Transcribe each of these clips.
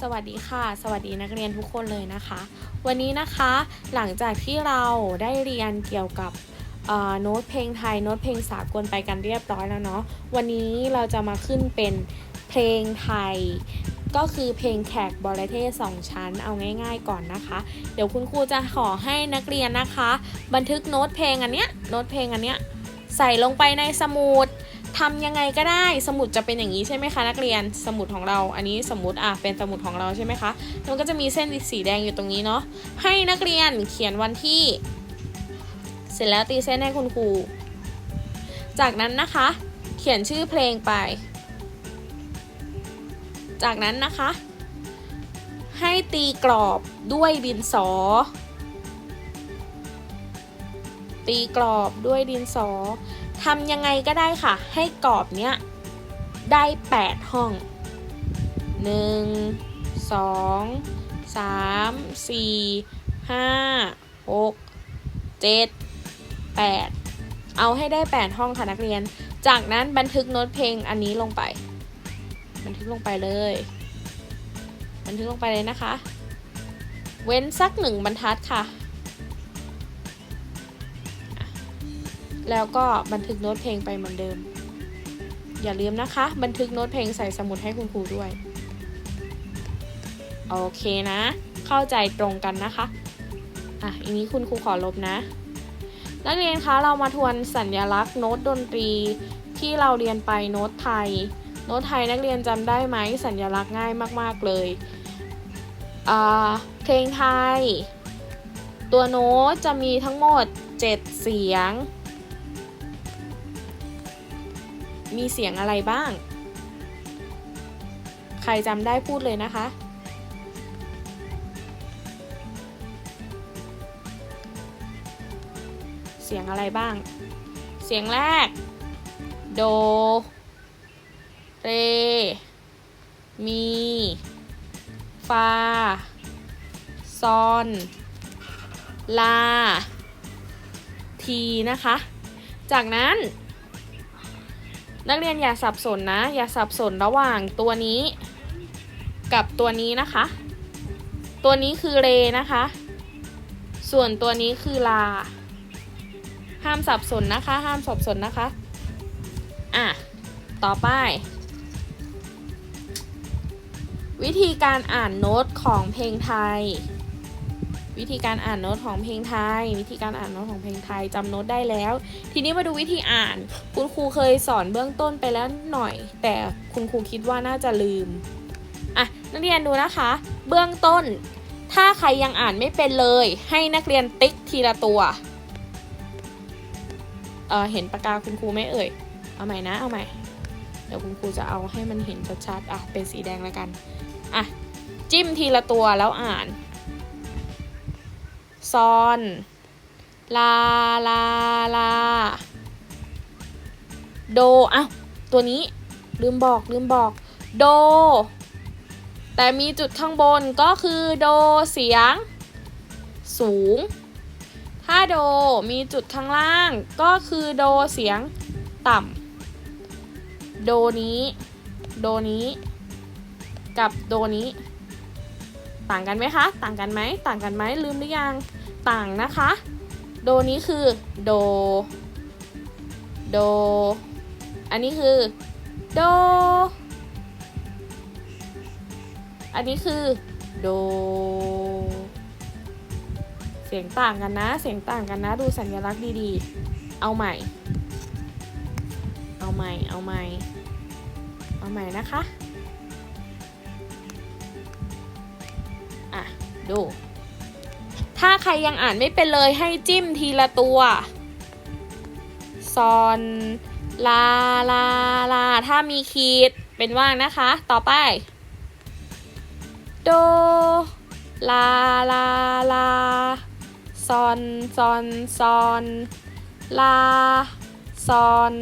สวัสดีค่ะ สวัสดีนักเรียนทุกคนเลยนะคะ วันนี้นะคะหลังจากที่เราได้เรียนเกี่ยวกับโน้ตเพลงไทยโน้ตเพลงสากลไปกันเรียบร้อยแล้วเนาะวันนี้เราจะมาขึ้นเป็นเพลงไทย ก็คือเพลงแขกบอระเทศสองชั้นเอาง่าย ๆก่อนนะคะ เดี๋ยวคุณครูจะขอให้นักเรียนนะคะ บันทึกโน้ตเพลงอันเนี้ยโน้ตเพลงอันเนี้ยใส่ลงไปในสมุด ทำยังไงก็ได้ สมุดจะเป็นอย่างนี้ใช่ไหมคะนักเรียน สมุดของเรา อันนี้สมมติอะเป็นสมุดของเราใช่ไหมคะ มันก็จะมีเส้นสีแดงอยู่ตรงนี้เนาะ ให้นักเรียนเขียนวันที่ เสร็จแล้วตีเส้นให้คุณครู จากนั้นนะคะ เขียนชื่อเพลงไป จากนั้นนะคะ ให้ตีกรอบด้วยดินสอ ตีกรอบด้วยดินสอ ทำยังไงก็ได้ค่ะ ให้กรอบเนี้ยได้ 8 ห้อง 1 2 3 4 5 6 7 8 เอาให้ได้ 8 ห้องค่ะนักเรียน จากนั้นบันทึกโน้ตเพลงอันนี้ลงไป บันทึกลงไปเลย บันทึกลงไปเลยนะคะ เว้นสักหนึ่งบรรทัดค่ะ แล้วก็บันทึกโน้ตเพลงไปเหมือนเดิม อย่าลืมนะคะ บันทึกโน้ตเพลงใส่สมุดให้คุณครูด้วย โอเคนะ เข้าใจตรงกันนะคะ อะอันนี้คุณครูขอลบนะ นักเรียนคะเรามาทวนสัญลักษณ์โน้ตดนตรีที่เราเรียนไปโน้ตไทย โน้ตไทยนักเรียนจำได้ไหมสัญลักษณ์ง่ายมาก ๆ เลยอ่าเพลงไทย ตัวโน้ตจะมีทั้งหมด 7 เสียง มีเสียงอะไรบ้าง ใครจำได้พูดเลยนะคะ เสียงอะไรบ้าง เสียงแรก โด เร มี ฟา ซอน ลา ทีนะคะ จากนั้น นักเรียนอย่าสับสนนะ อย่าสับสนระหว่างตัวนี้ กับตัวนี้นะคะ ตัวนี้คือเรนะคะ ส่วนตัวนี้คือลา ห้ามสับสนนะคะ ห้ามสับสนนะคะ อะ ต่อไป วิธีการอ่านโน้ตของเพลงไทย วิธีการอ่านโน้ตของเพลงไทย วิธีการอ่านโน้ตของเพลงไทยจำโน้ตได้แล้ว ทีนี้มาดูวิธีอ่าน คุณครูเคยสอนเบื้องต้นไปแล้วหน่อย แต่คุณครูคิดว่าน่าจะลืมอะนักเรียนดูนะคะ เบื้องต้น ถ้าใครยังอ่านไม่เป็นเลย ให้นักเรียนติ๊กทีละตัวเออเห็นปากกาคุณครูไหมเอ่ยเอาใหม่นะเอาใหม่เดี๋ยวคุณครูจะเอาให้มันเห็นชัดๆอะเป็นสีแดงแล้วกันอะจิ้มทีละตัวแล้วอ่าน ซอน ลา ลา ลา โดอ้าวตัวนี้ ลืมบอกลืมบอก โด แต่มีจุดข้างบนก็คือโดเสียง สูง ถ้าโดมีจุดข้างล่างก็คือโดเสียงต่ำ โดนี้ โดนี้ กับโดนี้ ต่างกันไหมคะ ต่างกันไหม ต่างกันไหม ลืมหรือยัง ต่างนะคะ โดนี้คือโด โด อันนี้คือโด อันนี้คือโด เสียงต่างกันนะ เสียงต่างกันนะ ดูสัญลักษณ์ดีๆ เอาใหม่ เอาใหม่ เอาใหม่ เอาใหม่นะคะ อะดู ถ้าใครยังอ่านไม่เป็นเลยให้จิ้มทีละตัวซอนลาลาลา ถ้ามีขีดเป็นว่างนะคะ ต่อไป โด ลาลาลา ซอนซอนซอนลา ซอน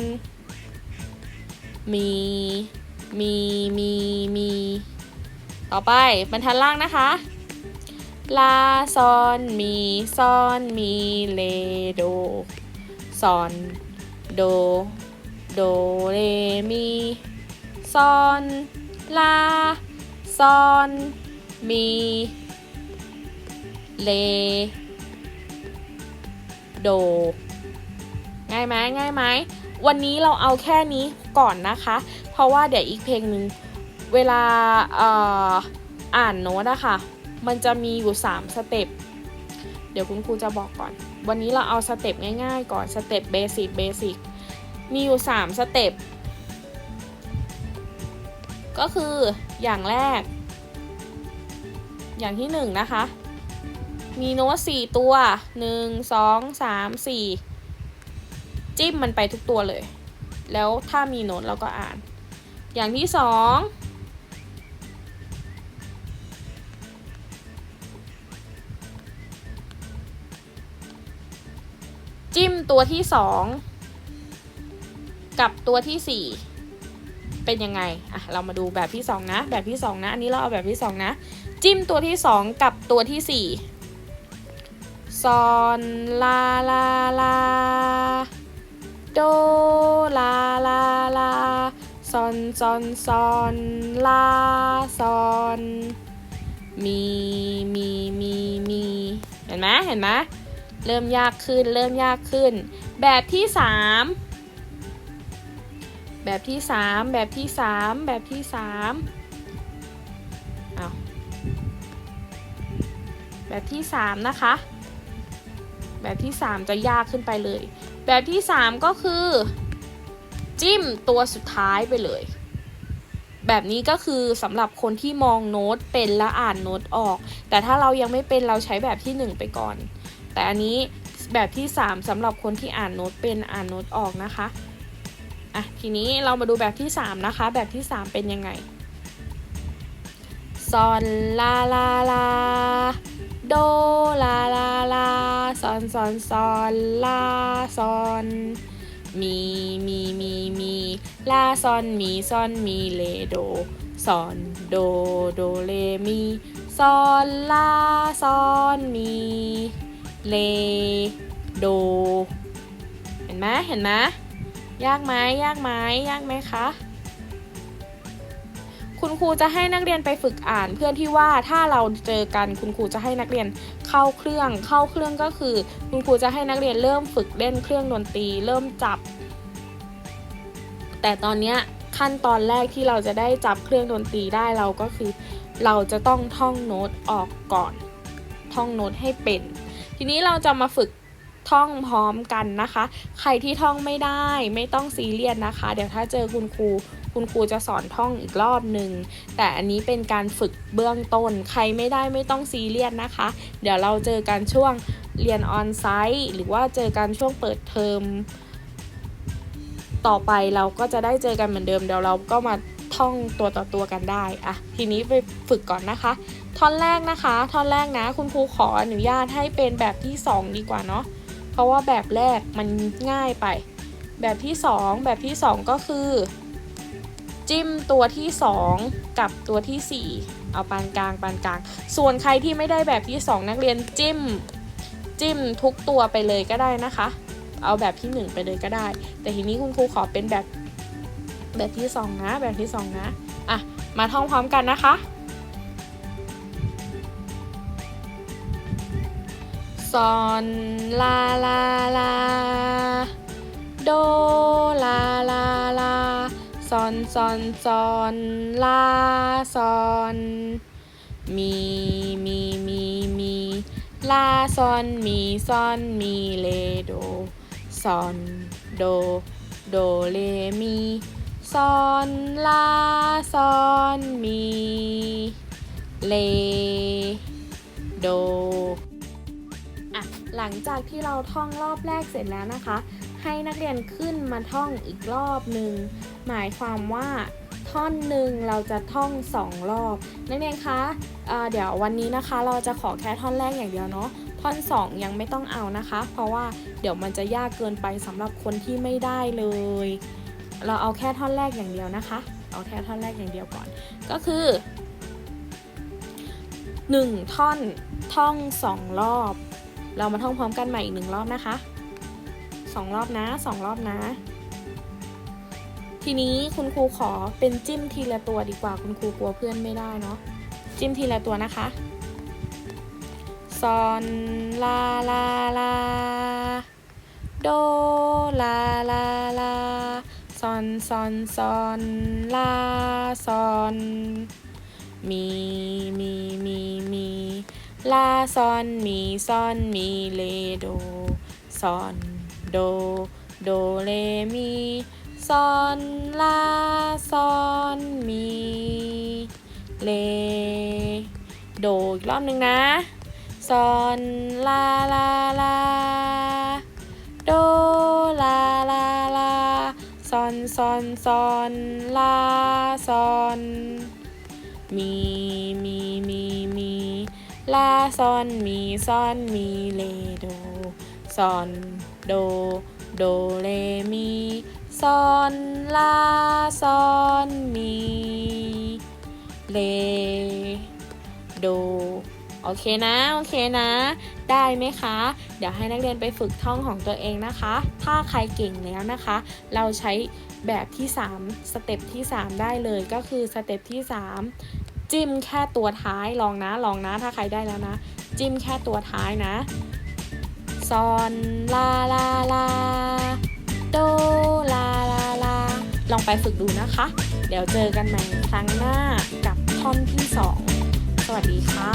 มี มี มี มี ต่อไปบรรทัดล่างนะคะ ลาซอนมีซอนมีเลโดซอนโดโดเรมีซอนลาซอนมีเลโดง่ายไหมง่ายไหมวันนี้เราเอาแค่นี้ก่อนนะคะ เพราะว่าเดี๋ยวอีกเพลงหนึ่งเวลาอ่ออ่านโน้ตอะค่ะ มันจะมีอยู่ 3 สเต็ป เดี๋ยวคุณครูจะบอกก่อน วันนี้เราเอาสเต็ปง่ายๆ ก่อน สเต็ปเบสิกเบสิกมีอยู่ 3 สเต็ป ก็คืออย่างแรก อย่างที่ 1 นะคะ มีโน้ต4ตัว 1 2 3 4 จิ้มมันไปทุกตัวเลย แล้วถ้ามีโน้ตเราก็อ่าน อย่างที่ 2 จิ้มตัวที่สองกับตัวที่สี่เป็นยังไงอะเรามาดูแบบที่สองนะ แบบที่สองนะ อันนี้เราเอาแบบที่สองนะ จิ้มตัวที่สองกับตัวที่สี่ซอนลาลาลาโดลาลาลาซอนซอนซอนลาซอนมีมีมีมีเห็นไหมเห็นไหม เริ่มยากขึ้น เริ่มยากขึ้น แบบที่สามแบบที่สามแบบที่สามแบบที่สามเอาแบบที่สามนะคะ แบบที่สามจะยากขึ้นไปเลย แบบที่ 3 ก็คือ จิ้มตัวสุดท้ายไปเลยแบบนี้ก็คือสำหรับคนที่มองโน้ตเป็นและอ่านโน้ตออก แต่ถ้าเรายังไม่เป็นเราใช้แบบที่ 1 ไปก่อน แต่อันนี้แบบที่ 3สำหรับคนที่อ่านโน้ตเป็นอ่านโน้ตออกนะคะอะทีนี้เรามาดูแบบที่ 3 นะคะ แบบที่ 3 เป็นยังไงซอนลาลาลาโดลาลาลาซอนซอนซอนลาซอนมีมีมีมีลาซอนมีซอนมีเลโดซอนโดโดเลมีซอนลาซอนมี เลโด เห็นไหมเห็นไหมยากไหมยากไหมยากไหมคะ คุณครูจะให้นักเรียนไปฝึกอ่านเพื่อที่ว่าถ้าเราเจอกันคุณครูจะให้นักเรียนเข้าเครื่อง เข้าเครื่องก็คือ คุณครูจะให้นักเรียนเริ่มฝึกเล่นเครื่องดนตรีเริ่มจับ แต่ตอนนี้ขั้นตอนแรกที่เราจะได้จับเครื่องดนตรีได้เราก็คือ เราจะต้องท่องโน้ตออกก่อน ท่องโน้ตให้เป็น ทีนี้เราจะมาฝึกท่องพร้อมกันนะคะ ใครที่ท่องไม่ได้ไม่ต้องซีเรียสนะคะ เดี๋ยวถ้าเจอคุณครู คุณครูจะสอนท่องอีกรอบหนึ่ง แต่อันนี้เป็นการฝึกเบื้องต้น ใครไม่ได้ไม่ต้องซีเรียสนะคะ เดี๋ยวเราเจอกันช่วงเรียนออนไซต์หรือว่าเจอกันช่วงเปิดเทอมต่อไปเราก็จะได้เจอกันเหมือนเดิมเดี๋ยวเราก็มาท่องตัวต่อตัวกันได้อะทีนี้ไปฝึกก่อนนะคะ ท่อนแรกนะคะ ท่อนแรกนะ คุณครูขออนุญาตให้เป็นแบบที่ 2 ดีกว่าเนาะเพราะว่าแบบแรกมันง่ายไป แบบที่ 2 แบบที่ 2 ก็คือ จิ้มตัวที่ 2 กับตัวที่ 4 เอาปานกลางปานกลาง ส่วนใครที่ไม่ได้แบบที่ 2 นักเรียนจิ้ม จิ้มทุกตัวไปเลยก็ได้นะคะ เอาแบบที่ 1 ไปเลยก็ได้ แต่ทีนี้คุณครูขอเป็นแบบแบบที่ 2 นะ แบบที่ 2 นะอะมาท่องพร้อมกันนะคะ ซอนลาลาลาโดลาลาลาซอนซอนซอนลาซอนมีมีมีมีลาซอนมีซอนมีเลโดซอนโดโดเลมีซอนลาซอนมีเลโด หลังจากที่เราท่องรอบแรกเสร็จแล้วนะคะ ให้นักเรียนขึ้นมาท่องอีกรอบหนึ่งหมายความว่าท่อนหนึ่งเราจะท่องสองรอบ นักเรียนคะะเดี๋ยววันนี้นะคะ เราจะขอแค่ท่อนแรกอย่างเดียวเนาะท่อน 2 ยังไม่ต้องเอานะคะ เพราะว่าเดี๋ยวมันจะยากเกินไปสำหรับคนที่ไม่ได้เลย เราเอาแค่ท่อนแรกอย่างเดียวนะคะ เอาแค่ท่อนแรกอย่างเดียวก่อน ก็คือ 1 ท่อนท่อง 2 รอบ เรามาท่องพร้อมกันใหม่อีกหนึ่งรอบนะคะ2รอบนะ2รอบนะ ทีนี้คุณครูขอเป็นจิ้มทีละตัวดีกว่าคุณครูกลัวเพื่อนไม่ได้เนาะจิ้มทีละตัวนะคะซอนลาลาลาโดลาลาลาซอนซอนซอนลาซอนมีมีมีมี ลาซอนมีซอนมีเลโดซอนโดโดเลมีซอนลาซอนมีเลโดอีกรอบหนึ่งนะซอนลาลาลาโดลาลาลาซอนซอนซอนลาซอนมีมีมีมี ลาซอนมีซอนมีเลโดซอนโดโดเลมีซอนลาซอนมีเลโดโอเคนะ โอเคนะ ได้ไหมคะ เดี๋ยวให้นักเรียนไปฝึกท่องของตัวเองนะคะ ถ้าใครเก่งแล้วนะคะ เราใช้แบบที่ 3 สเต็ปที่ 3 ได้เลยก็คือสเต็ปที่ 3 จิ้มแค่ตัวท้ายลองนะลองนะถ้าใครได้แล้วนะ จิ้มแค่ตัวท้ายนะซอนลาลาลาโดลาลาลาลองไปฝึกดูนะคะ เดี๋ยวเจอกันใหม่ครั้งหน้ากับท่อนที่ 2 สวัสดีค่ะ